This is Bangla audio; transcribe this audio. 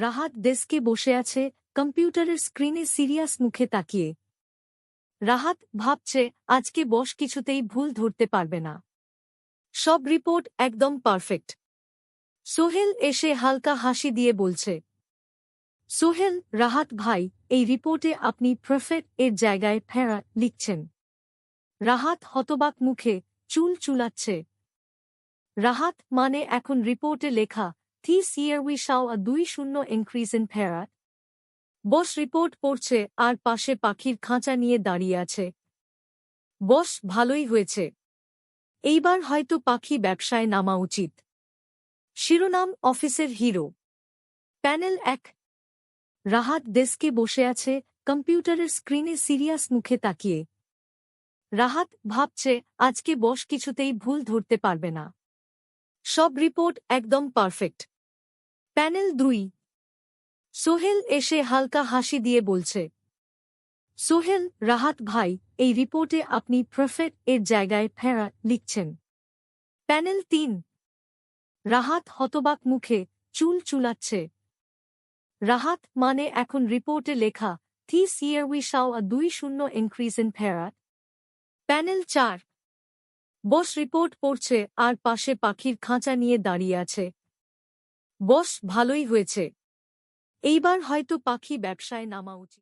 রাহাত ডেস্কে বসে আছে, কম্পিউটারের স্ক্রিনে সিরিয়াস মুখে তাকিয়ে। রাহাত ভাবছে, আজকে বস কিছুতেই ভুল ধরতে পারবে না। সব রিপোর্ট একদম পারফেক্ট। সোহেল এসে হালকা হাসি দিয়ে বলছে, সোহেল, রাহাত ভাই, এই রিপোর্টে আপনি প্রফেক্ট এর জায়গায় ফেরা লিখছেন। রাহাত হতবাক মুখে চুল চুলাচ্ছে। রাহাত মানে এখন রিপোর্টে লেখা থিস ইয়ার উই শাও আ দুই শূন্য ইনক্রিজ ইন ফেরাত বস রিপোর্ট পড়ছে আর পাশে পাখির খাঁচা নিয়ে দাঁড়িয়ে আছে বস ভালোই হয়েছে এইবার হয়তো পাখি ব্যবসায় নামা উচিত শিরোনাম অফিসের হিরো প্যানেল এক রাহাত ডেস্কে বসে আছে কম্পিউটারের স্ক্রিনে সিরিয়াস মুখে তাকিয়ে রাহাত ভাবছে আজকে বস কিছুতেই ভুল ধরতে পারবে না সব রিপোর্ট একদম পারফেক্ট প্যানেল দুই। সোহেল এসে হালকা হাসি দিয়ে বলছে, সোহেল, রাহাত ভাই, এই রিপোর্টে আপনি প্রফেট এর জায়গায় ফেরা লিখছেন। প্যানেল তিন। রাহাত হতবাক মুখে চুল চুলাচ্ছে। রাহাত মানে এখন রিপোর্টে লেখা থিস ইয়ার উই শাও আ দুই শূন্য ইনক্রিজ ইন ফেরাত প্যানেল চার। বস রিপোর্ট পড়ছে, আর পাশে পাখির খাঁচা নিয়ে দাঁড়িয়ে আছে। বস ভালোই হয়েছে। এইবার হয়তো পাখি ব্যবসায় নামা উচিত।